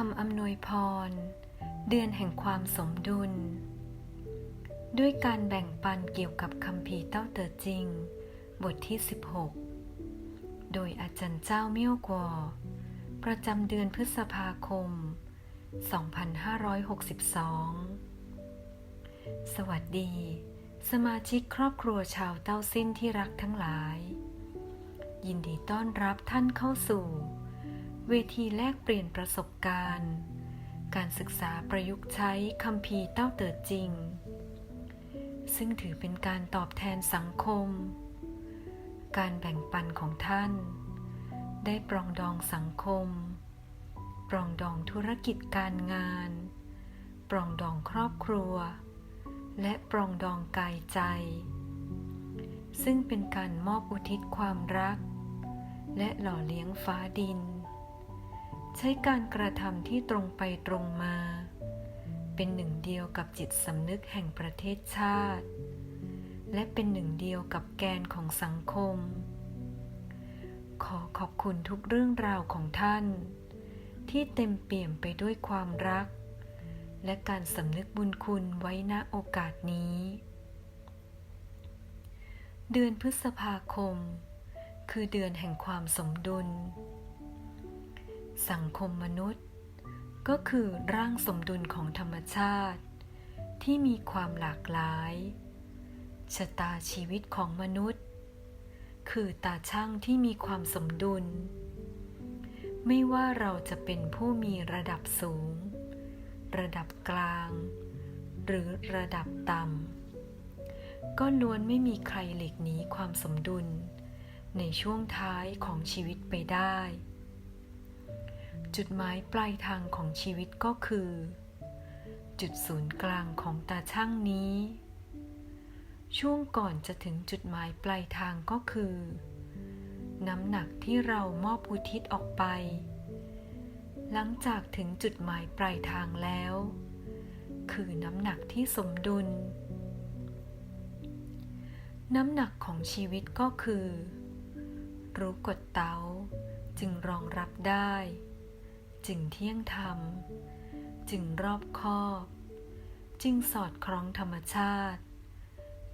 คำอำนวยพร เดือนแห่งความสมดุล ด้วยการแบ่งปันเกี่ยวกับคำพีร์เต้าเตอจริง บทที่ 16 โดยอาจารย์เจ้าเมี่ยวกวอประจำเดือนพฤษภาคม 2562 สวัสดี สมาชิกครอบครัวชาวเต้าสิ้นที่รักทั้งหลาย ยินดีต้อนรับท่านเข้าสู่ เวทีแลกเปลี่ยนประสบการณ์ การศึกษาประยุกต์ใช้คำพีเต้าเติดจริง ซึ่งถือเป็นการตอบแทนสังคม การแบ่งปันของท่าน ได้ปรองดองสังคม ปรองดองธุรกิจการงาน ปรองดองครอบครัว และปรองดองกายใจ ซึ่งเป็นการมอบอุทิศความรัก และหล่อเลี้ยงฟ้าดิน ใช้การกระทำที่ตรงไปตรงมา เป็นหนึ่งเดียวกับจิตสำนึกแห่งประเทศชาติ และเป็นหนึ่งเดียวกับแกนของสังคม ขอขอบคุณทุกเรื่องราวของท่าน ที่เต็มเปี่ยมไปด้วยความรัก และการสำนึกบุญคุณไว้ณโอกาสนี้ เดือนพฤษภาคม คือเดือนแห่งความสมดุล สังคมมนุษย์ ก็คือร่างสมดุลของธรรมชาติ ที่มีความหลากหลาย ชะตาชีวิตของมนุษย์ คือตาช่างที่มีความสมดุล ไม่ว่าเราจะเป็นผู้มีระดับสูง ระดับกลาง หรือระดับต่ำก็ล้วนไม่มีใครหลีกหนีความสมดุล ในช่วงท้ายของชีวิตไปได้ จุดหมายปลายทางของชีวิตก็คือ จุดศูนย์กลางของตาช่างนี้ ช่วงก่อนจะถึงจุดหมายปลายทางก็คือ น้ำหนักที่เรามอบอุทิศออกไป หลังจากถึงจุดหมายปลายทางแล้ว คือน้ำหนักที่สมดุล น้ำหนักของชีวิตก็คือ รู้กฎเตาจึงรองรับได้ จึงเที่ยงธรรม จึงรอบคอบ จึงสอดคล้องธรรมชาติ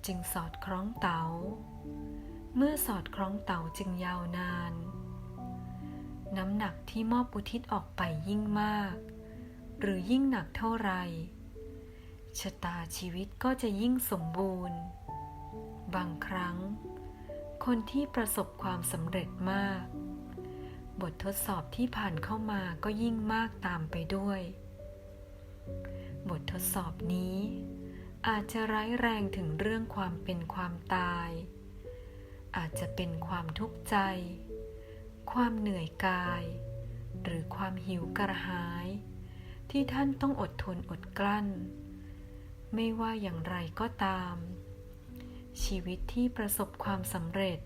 จึงสอดคล้องเตาเมื่อสอดคล้องเต๋าจึงยาวนาน น้ำหนักที่มอบอุทิศออกไปยิ่งมาก หรือยิ่งหนักเท่าไรชะตาชีวิตก็จะยิ่งสมบูรณ์ บางครั้ง คนที่ประสบความสำเร็จมาก บททดสอบที่ผ่านเข้ามาก็ยิ่งมากตามไปด้วย บททดสอบนี้ อาจจะร้ายแรงถึงเรื่องความเป็นความตาย อาจจะเป็นความทุกข์ใจ ความเหนื่อยกาย หรือความหิวกระหาย ที่ท่านต้องอดทนอดกลั้น ไม่ว่าอย่างไรก็ตาม ชีวิตที่ประสบความสำเร็จ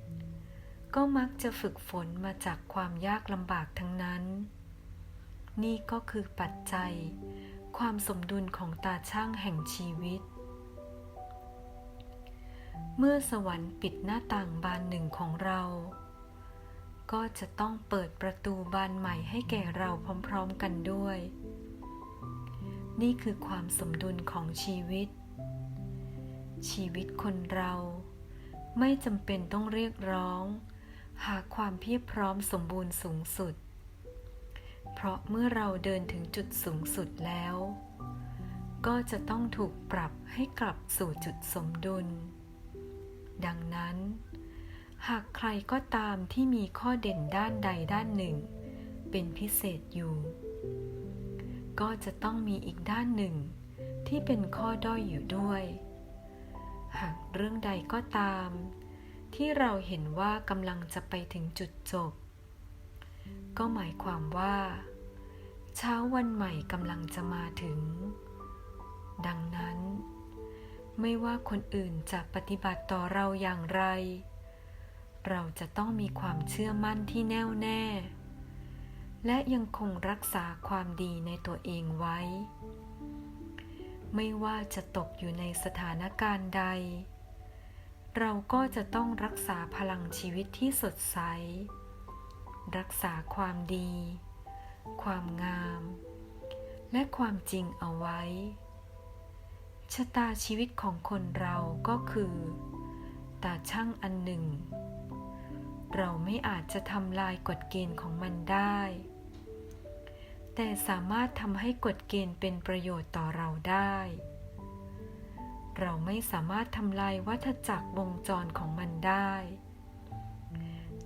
ก็มักจะฝึกฝนมาจากความยากลำบากทั้งนั้น นี่ก็คือปัจจัย ความสมดุลของตาช่างแห่งชีวิต เมื่อสวรรค์ปิดหน้าต่างบานหนึ่งของเรา ก็จะต้องเปิดประตูบานใหม่ให้แก่เราพร้อมๆกันด้วย นี่คือความสมดุลของชีวิต ชีวิตคนเราไม่จำเป็นต้องเรียกร้อง หาความเพียบพร้อมสมบูรณ์สูงสุด เพราะเมื่อเราเดินถึงจุดสูงสุดแล้ว ก็จะต้องถูกปรับให้กลับสู่จุดสมดุล ดังนั้น หากใครก็ตามที่มีข้อเด่นด้านใดด้านหนึ่ง เป็นพิเศษอยู่ ก็จะต้องมีอีกด้านหนึ่งที่เป็นข้อด้อยอยู่ด้วย หากเรื่องใดก็ตาม ที่เราเห็นว่ากำลังจะไปถึงจุดจบ ก็หมายความว่า เช้าวันใหม่กำลังจะมาถึง ดังนั้น ไม่ว่าคนอื่นจะปฏิบัติต่อเราอย่างไร เราจะต้องมีความเชื่อมั่นที่แน่วแน่ และยังคงรักษาความดีในตัวเองไว้ ไม่ว่าจะตกอยู่ในสถานการณ์ใด เราก็จะต้องรักษาพลังชีวิตที่สดใส รักษาความดี ความงาม และความจริงเอาไว้ ชะตาชีวิตของคนเราก็คือตาช่างอันหนึ่ง เราไม่อาจจะทำลายกฎเกณฑ์ของมันได้ แต่สามารถทำให้กฎเกณฑ์เป็นประโยชน์ต่อเราได้ เราไม่สามารถทำลายวัฏจักรวงจรของมันได้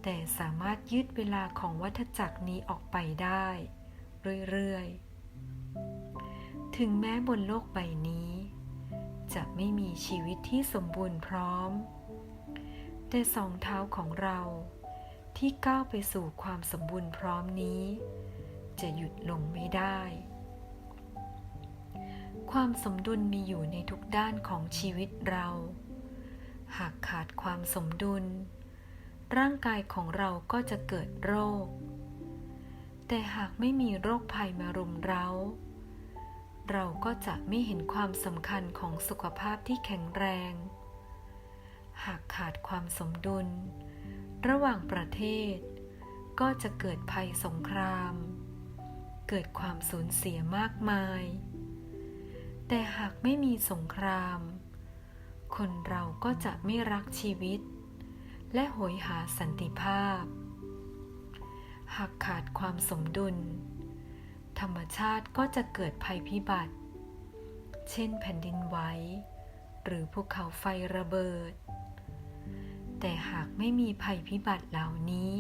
แต่สามารถยืดเวลาของวัฏจักรนี้ออกไปได้ เรื่อยๆ ถึงแม้บนโลกใบนี้ จะไม่มีชีวิตที่สมบูรณ์พร้อม แต่สองเท้าของเราที่ก้าวไปสู่ความสมบูรณ์พร้อมนี้ จะหยุดลงไม่ได้ ความสมดุลมีอยู่ในทุกด้านของชีวิตเรา หากขาดความสมดุล ร่างกายของเราก็จะเกิดโรค แต่หากไม่มีโรคภัยมารุมเร้า เราก็จะไม่เห็นความสำคัญของสุขภาพที่แข็งแรง หากขาดความสมดุล ระหว่างประเทศ ก็จะเกิดภัยสงคราม เกิดความสูญเสียมากมาย แต่หากไม่มีสงคราม คนเราก็จะไม่รักชีวิต และโหยหาสันติภาพ หากขาดความสมดุล ธรรมชาติก็จะเกิดภัยพิบัติ เช่นแผ่นดินไหวหรือภูเขาไฟระเบิด แต่หากไม่มีภัยพิบัติเหล่านี้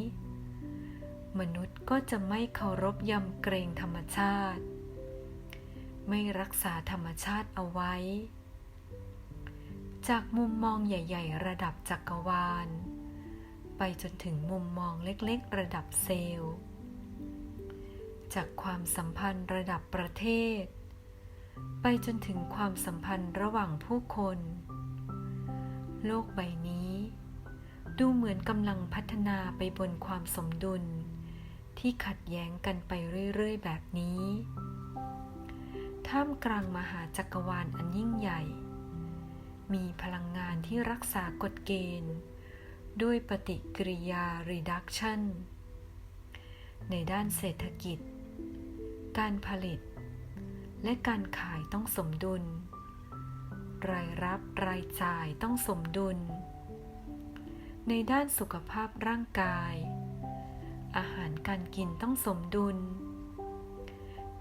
มนุษย์ก็จะไม่เคารพยำเกรงธรรมชาติ ไม่รักษาธรรมชาติเอาไว้ จากมุมมองใหญ่ ๆ ระดับจักรวาล ไปจนถึงมุมมองเล็กๆ ระดับเซลล์ จากความสัมพันธ์ระดับประเทศ ไปจนถึงความสัมพันธ์ระหว่างผู้คน โลกใบนี้ ดูเหมือนกำลังพัฒนาไปบนความสมดุล ที่ขัดแย้งกันไปเรื่อย ๆ แบบนี้ ท่ามกลางมหาจักรวาลอันยิ่งใหญ่ มีพลังงานที่รักษากฎเกณฑ์ ด้วยปฏิกิริยา reduction ในด้านเศรษฐกิจ การผลิต และการขายต้องสมดุล รายรับรายจ่ายต้องสมดุล ในด้านสุขภาพร่างกาย อาหารการกินต้องสมดุล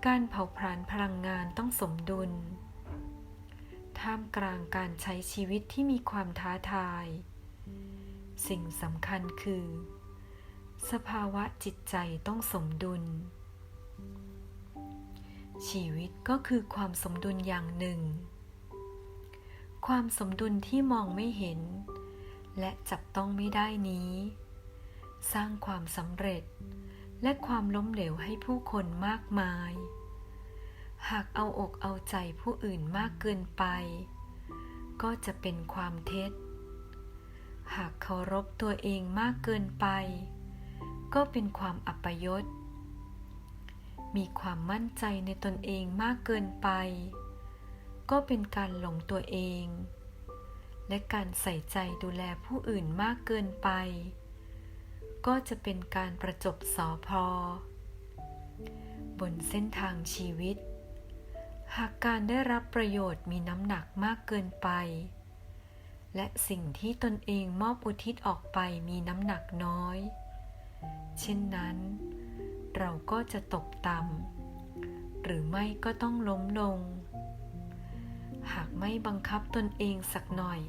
การเผาผลาญพลังงานต้องสมดุล ท่ามกลางการใช้ชีวิตที่มีความท้าทาย สิ่งสำคัญคือ สภาวะจิตใจต้องสมดุล ชีวิตก็คือความสมดุลอย่างหนึ่ง ความสมดุลที่มองไม่เห็น และจับต้องไม่ได้นี้ สร้างความสำเร็จและความล้มเหลวให้ผู้คนมากมาย หากเอาอกเอาใจผู้อื่นมากเกินไป ก็จะเป็นความเท็จ หากเคารพตัวเองมากเกินไป ก็เป็นความอัปยศ มีความมั่นใจในตนเองมากเกินไป ก็เป็นการหลงตัวเอง และการใส่ใจดูแลผู้อื่นมากเกินไป ก็จะเป็นการประจบสอพอบนเส้นทางชีวิต หากการได้รับประโยชน์มีน้ำหนักมากเกินไป และสิ่งที่ตนเองมอบอุทิศออกไปมีน้ำหนักน้อย เช่นนั้น เราก็จะตกต่ำหรือไม่ก็ต้องล้มลง หากไม่บังคับตนเองสักหน่อย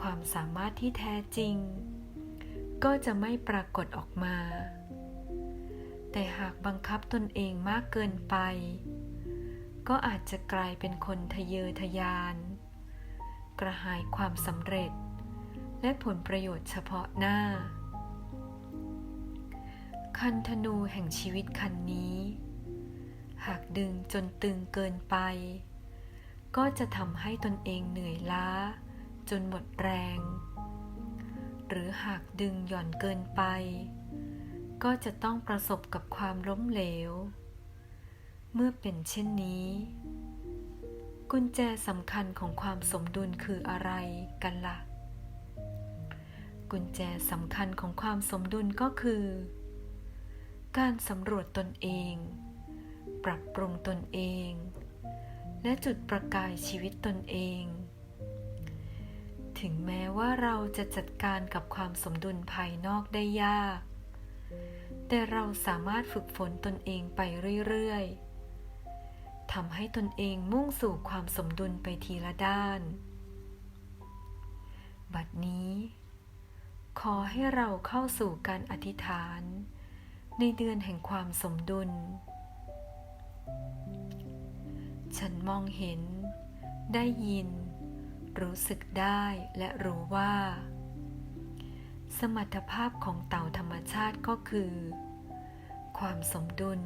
ความสามารถที่แท้จริง ก็จะไม่ปรากฏออกมา แต่หากบังคับตนเองมากเกินไป ก็อาจจะกลายเป็นคนทะเยอทะยาน กระหายความสำเร็จ และผลประโยชน์เฉพาะหน้า คันธนูแห่งชีวิตคันนี้ หากดึงจนตึงเกินไป ก็จะทำให้ตนเองเหนื่อยล้า จนหมดแรง หรือหากดึงหย่อนเกินไป ก็จะต้องประสบกับความล้มเหลว เมื่อเป็นเช่นนี้ กุญแจสำคัญของความสมดุลคืออะไรกันละ่ะ กุญแจสำคัญของความสมดุลก็คือ การสำรวจตนเอง ปรับปรุงตนเอง และจุดประกายชีวิตตนเอง ถึงแม้ว่าเราจะจัดการกับความสมดุลภายนอกได้ยากแต่เราสามารถฝึกฝนตนเองไปเรื่อย ๆ ทำให้ตนเองมุ่งสู่ความสมดุลไปทีละด้าน บัดนี้ ขอให้เราเข้าสู่การอธิษฐาน ในเดือนแห่งความสมดุล ฉันมองเห็น ได้ยิน รู้สึกได้และรู้ว่า สมรรถภาพของเต่าธรรมชาติก็คือ ความสมดุล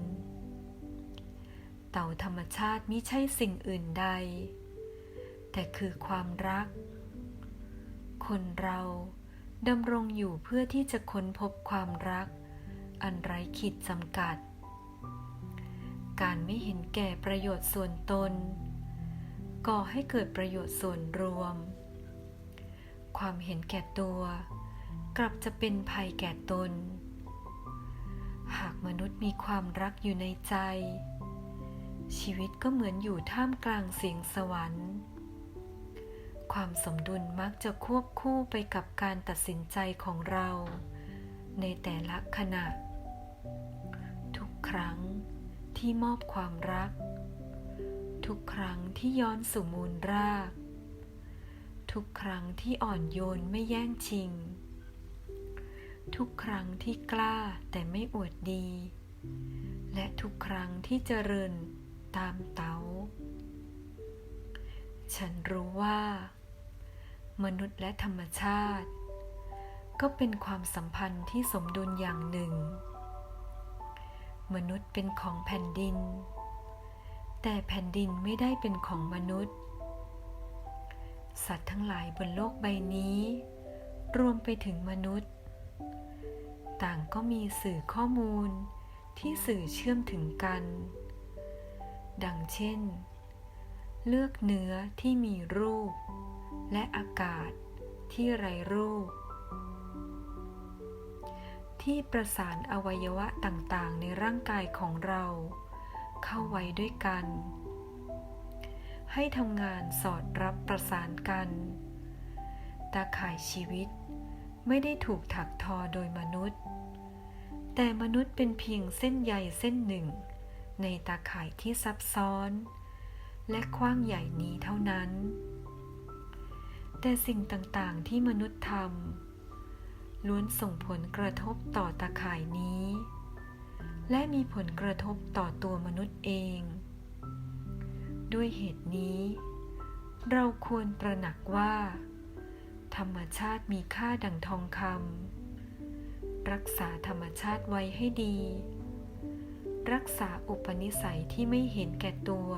เต่าธรรมชาติมิใช่สิ่งอื่นใด แต่คือความรัก คนเราดำรงอยู่เพื่อที่จะค้นพบความรัก อันไร้ขีดจำกัด การไม่เห็นแก่ประโยชน์ส่วนตน ก่อให้เกิดประโยชน์ส่วนรวม ความเห็นแก่ตัว กลับจะเป็นภัยแก่ตน หากมนุษย์มีความรักอยู่ในใจ ชีวิตก็เหมือนอยู่ท่ามกลางเสียงสวรรค์ ความสมดุลมักจะควบคู่ไปกับการตัดสินใจของเรา ในแต่ละขณะ ทุกครั้งที่มอบความรัก ทุกครั้งที่ย้อนสู่มูลราก ทุกครั้งที่อ่อนโยนไม่แย่งชิง ทุกครั้งที่กล้าแต่ไม่อวดดีและทุกครั้งที่เจริญ ตามเตาฉันรู้ว่า มนุษย์และธรรมชาติ ก็เป็นความสัมพันธ์ที่สมดุลอย่างหนึ่ง มนุษย์เป็นของแผ่นดิน แต่แผ่นดินไม่ได้เป็นของมนุษย์ สัตว์ทั้งหลายบนโลกใบนี้ รวมไปถึงมนุษย์ ต่างก็มีสื่อข้อมูลที่สื่อเชื่อมถึงกัน ดังเช่น เลือกเนื้อที่มีรูป และอากาศที่ไร้รูป ที่ประสานอวัยวะต่างๆ ในร่างกายของเรา เข้าไว้ด้วยกัน ให้ทำงานสอดรับประสานกัน ตาข่ายชีวิตไม่ได้ถูกถักทอโดยมนุษย์ แต่มนุษย์เป็นเพียงเส้นใยเส้นหนึ่ง ในตาข่ายที่ซับซ้อน และกว้างใหญ่นี้เท่านั้น แต่สิ่งต่างๆที่มนุษย์ทำล้วนส่งผลกระทบต่อตาข่ายนี้ และมีผลกระทบต่อตัวมนุษย์เอง ด้วยเหตุนี้ เราควรตระหนักว่า ธรรมชาติมีค่าดังทองคำรักษาธรรมชาติไว้ให้ดี รักษาอุปนิสัยที่ไม่เห็นแก่ตัว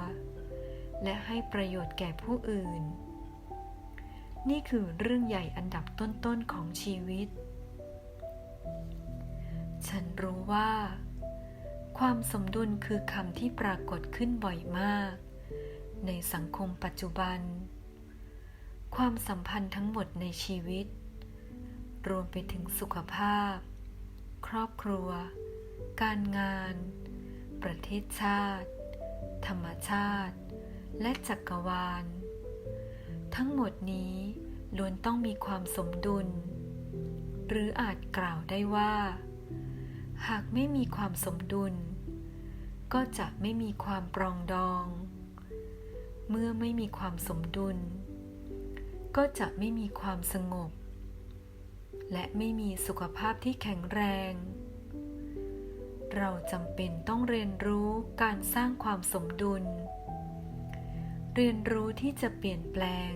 และให้ประโยชน์แก่ผู้อื่น นี่คือเรื่องใหญ่อันดับต้นๆของชีวิต ฉันรู้ว่า ความสมดุลคือคำที่ปรากฏขึ้นบ่อยมาก ในสังคมปัจจุบัน ความสัมพันธ์ทั้งหมดในชีวิต รวมไปถึงสุขภาพ ครอบครัวการงาน ประเทศชาติ ธรรมชาติ และจักรวาล ทั้งหมดนี้ล้วนต้องมีความสมดุล หรืออาจกล่าวได้ว่า หากไม่มีความสมดุล ก็จะไม่มีความปรองดอง เมื่อไม่มีความสมดุล ก็จะไม่มีความสงบ และไม่มีสุขภาพที่แข็งแรง เราจำเป็นต้องเรียนรู้การสร้างความสมดุล เรียนรู้ที่จะเปลี่ยนแปลง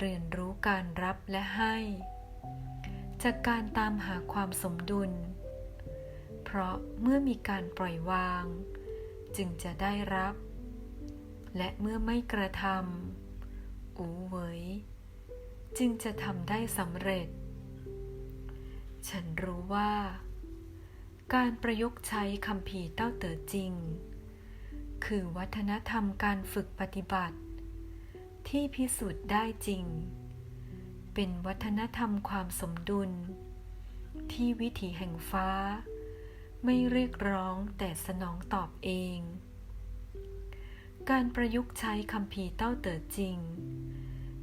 เรียนรู้การรับและให้ จากการตามหาความสมดุล เพราะเมื่อมีการปล่อยวาง จึงจะได้รับ และเมื่อไม่กระทำอูเวยจึงจะทำได้สำเร็จ ฉันรู้ว่า การประยุกต์ใช้คำพีเต้าเต๋อจริง คือวัฒนธรรมการฝึกปฏิบัติ ที่พิสูจน์ได้จริง เป็นวัฒนธรรมความสมดุล ที่วิถีแห่งฟ้า ไม่เรียกร้องแต่สนองตอบเอง การประยุกต์ใช้คำพีเต้าเต๋อจริง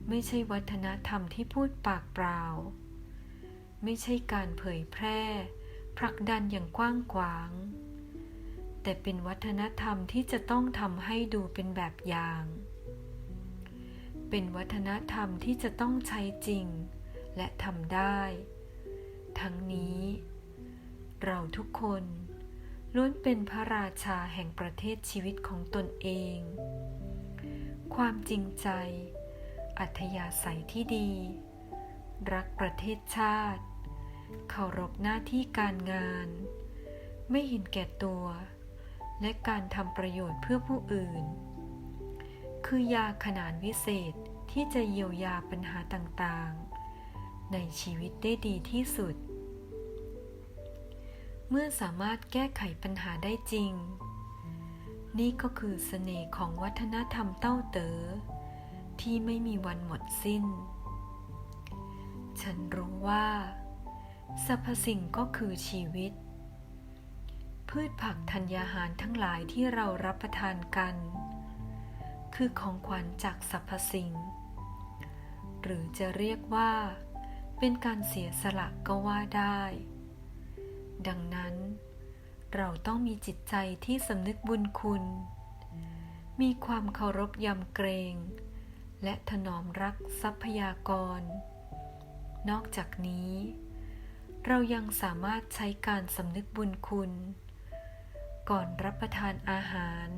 ไม่ใช่วัฒนธรรมที่พูดปากเปล่า ไม่ใช่การเผยแพร่ ผลักดันอย่างกว้างขวาง แต่เป็นวัฒนธรรมที่จะต้องทำให้ดูเป็นแบบอย่าง เป็นวัฒนธรรมที่จะต้องใช้จริง และทำได้ ทั้งนี้ เราทุกคนล้วนเป็นพระราชาแห่งประเทศชีวิตของตนเอง ความจริงใจ อัธยาศัยที่ดี รักประเทศชาติ เคารพหน้าที่การงาน ไม่เห็นแก่ตัว และการทำประโยชน์เพื่อผู้อื่น คือยาขนานวิเศษที่จะเยียวยาปัญหาต่างๆ ในชีวิตได้ดีที่สุด เมื่อสามารถแก้ไขปัญหาได้จริง นี่ก็คือเสน่ห์ของวัฒนธรรมเต้าเต๋อที่ไม่มีวันหมดสิ้น ฉันรู้ว่า สรรพสิ่งก็คือชีวิต พืชผักธัญญาหารทั้งหลายที่เรารับประทานกัน คือของขวัญจากสรรพสิ่ง หรือจะเรียกว่า เป็นการเสียสละก็ว่าได้ ดังนั้น เราต้องมีจิตใจที่สำนึกบุญคุณ มีความเคารพยำเกรง และถนอมรักทรัพยากร นอกจากนี้ เรายังสามารถใช้การสำนึกบุญคุณ ก่อนรับประทานอาหาร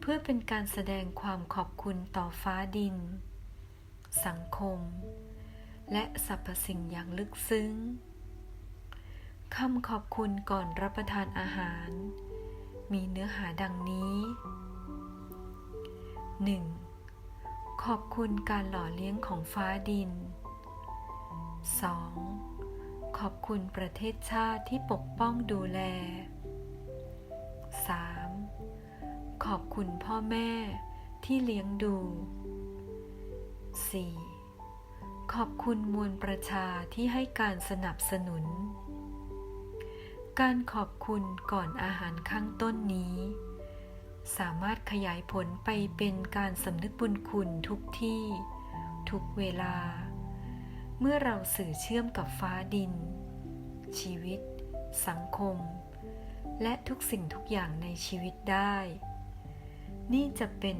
เพื่อเป็นการแสดงความขอบคุณต่อฟ้าดิน สังคม และสรรพสิ่งอย่างลึกซึ้งคำขอบคุณก่อนรับประทานอาหาร มีเนื้อหาดังนี้ 1. ขอบคุณการหล่อเลี้ยงของฟ้าดิน 2. ขอบคุณประเทศชาติที่ปกป้องดูแล 3. ขอบคุณพ่อแม่ที่เลี้ยงดู 4. ขอบคุณมวลประชาที่ให้การสนับสนุน การขอบคุณก่อนอาหารข้างต้นนี้ สามารถขยายผลไปเป็นการสำนึกบุญคุณทุกที่ ทุกเวลา เมื่อเราสื่อเชื่อมกับฟ้าดิน ชีวิต สังคม และทุกสิ่งทุกอย่างในชีวิตได้ นี่จะเป็น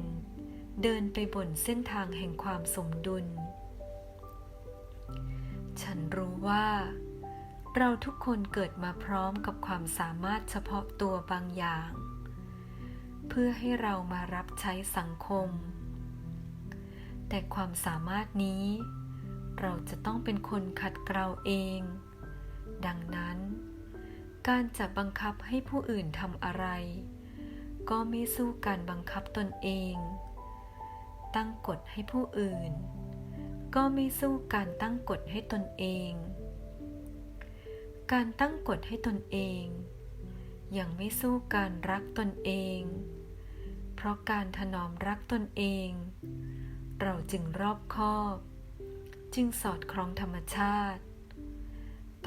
เดินไปบนเส้นทางแห่งความสมดุล ฉันรู้ว่า เราทุกคนเกิดมาพร้อมกับความสามารถเฉพาะตัวบางอย่าง เพื่อให้เรามารับใช้สังคม แต่ความสามารถนี้ เราจะต้องเป็นคนขัดเกลาเอง ดังนั้น การจะบังคับให้ผู้อื่นทำอะไร ก็ไม่สู้การบังคับตนเอง ตั้งกฎให้ผู้อื่น ก็ไม่สู้การตั้งกฎให้ตนเอง การตั้งกฎให้ตนเอง ยังไม่สู้การรักตนเอง เพราะการถนอมรักตนเอง เราจึงรอบคอบ จึงสอดคล้องธรรมชาติ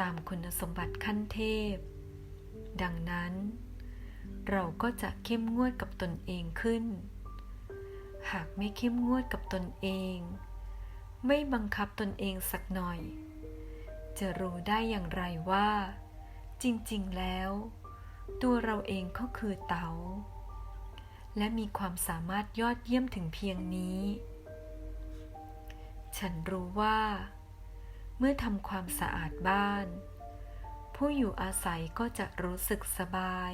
ตามคุณสมบัติขั้นเทพ ดังนั้น เราก็จะเข้มงวดกับตนเองขึ้น หากไม่เข้มงวดกับตนเอง ไม่บังคับตนเองสักหน่อย จะรู้ได้อย่างไรว่า จริงๆแล้ว ตัวเราเองก็คือเตา๋าและมีความสามารถยอดเยี่ยมถึงเพียงนี้ ฉันรู้ว่า เมื่อทำความสะอาดบ้าน ผู้อยู่อาศัยก็จะรู้สึกสบาย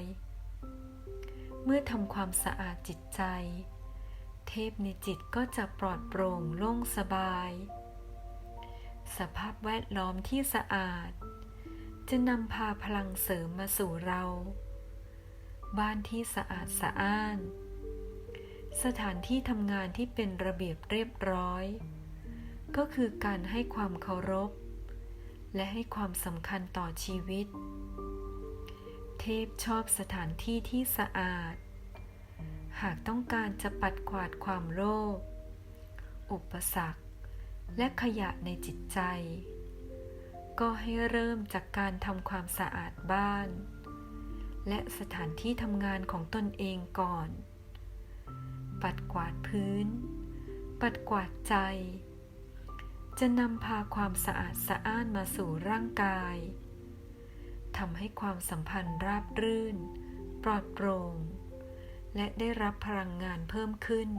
เมื่อทำความสะอาดจิตใจ เทพในจิตก็จะปลอดโปร่งโล่งสบาย สภาพแวดล้อมที่สะอาด จะนำพาพลังเสริมมาสู่เรา บ้านที่สะอาดสะอ้าน สถานที่ทำงานที่เป็นระเบียบเรียบร้อย ก็คือการให้ความเคารพ และให้ความสำคัญต่อชีวิต เทพชอบสถานที่ที่สะอาด หากต้องการจะปัดกวาดความโลภอุปสรรค และขยะในจิตใจ ก็ให้เริ่มจากการทำความสะอาดบ้าน และสถานที่ทำงานของตนเองก่อน ปัดกวาดพื้น ปัดกวาดใจ จะนำพาความสะอาดสะอ้านมาสู่ร่างกายทำให้ความสัมพันธ์ราบรื่น ปลอดโปร่ง และได้รับพลังงานเพิ่มขึ้น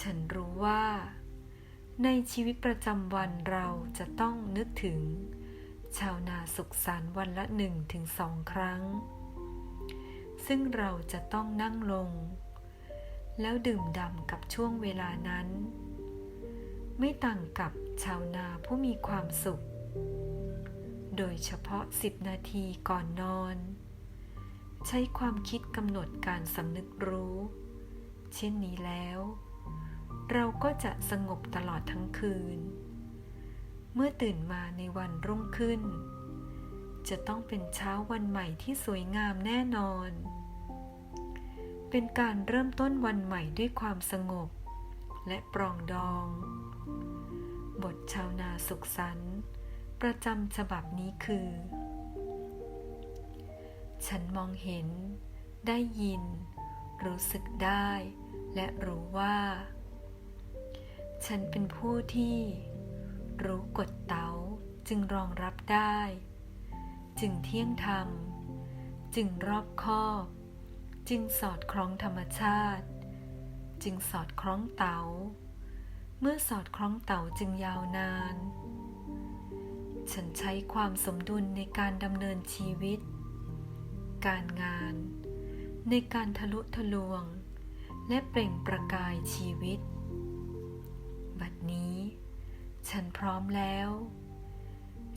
ฉันรู้ว่า ในชีวิตประจำวันเราจะต้องนึกถึง ชาวนาสุขสันต์วันละหนึ่งถึงสองครั้ง ซึ่งเราจะต้องนั่งลง แล้วดื่มด่ำกับช่วงเวลานั้น ไม่ต่างกับชาวนาผู้มีความสุข โดยเฉพาะสิบนาทีก่อนนอน ใช้ความคิดกำหนดการสำนึกรู้ เช่นนี้แล้ว เราก็จะสงบตลอดทั้งคืน เมื่อตื่นมาในวันรุ่งขึ้น จะต้องเป็นเช้าวันใหม่ที่สวยงามแน่นอน เป็นการเริ่มต้นวันใหม่ด้วยความสงบและปรองดอง บทชาวนาสุขสันต์ประจำฉบับนี้คือ ฉันมองเห็น ได้ยิน รู้สึกได้ และรู้ว่า ฉันเป็นผู้ที่ รู้กฎเต๋าจึงรองรับได้ จึงเที่ยงธรรม จึงรอบคอบ จึงสอดคล้องธรรมชาติ จึงสอดคล้องเต๋า เมื่อสอดคล้องเต๋าจึงยาวนาน ฉันใช้ความสมดุลในการดำเนินชีวิต การงาน ในการทะลุทะลวง และเปล่งประกายชีวิต บัดนี้ ฉันพร้อมแล้ว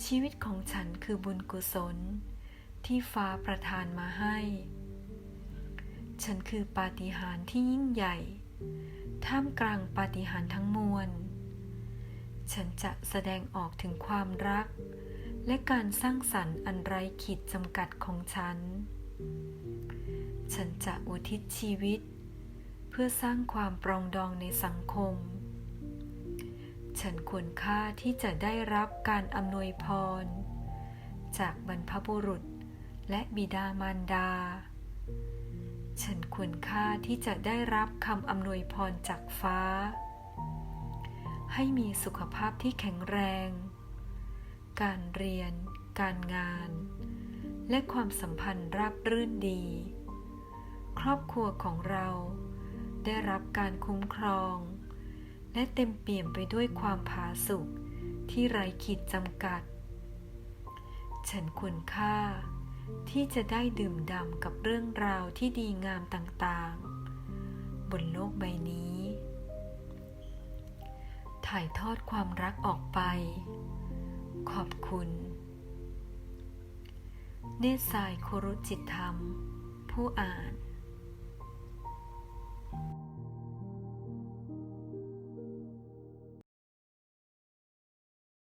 ชีวิตของฉันคือบุญกุศลที่ฟ้าประทานมาให้ ฉันคือปาฏิหาริย์ที่ยิ่งใหญ่ ท่ามกลางปาฏิหาริย์ทั้งมวล ฉันจะแสดงออกถึงความรัก และการสร้างสรรค์อันไร้ขีดจำกัดของฉัน ฉันจะอุทิศชีวิต เพื่อสร้างความปรองดองในสังคม ฉันควรค่าที่จะได้รับการอำนวยพร จากบรรพบุรุษและบิดามารดา ฉันควรค่าที่จะได้รับคำอำนวยพรจากฟ้า ให้มีสุขภาพที่แข็งแรง การเรียน การงาน และความสัมพันธ์ราบรื่นดี ครอบครัวของเราได้รับการคุ้มครอง และเต็มเปี่ยมไปด้วยความผาสุกที่ไร้ขีดจำกัด ฉันควรค่า ที่จะได้ดื่มด่ำกับเรื่องราวที่ดีงามต่างๆ บนโลกใบนี้ ถ่ายทอดความรักออกไป ขอบคุณ เนตรสายโครุจิตธรรม ผู้อ่าน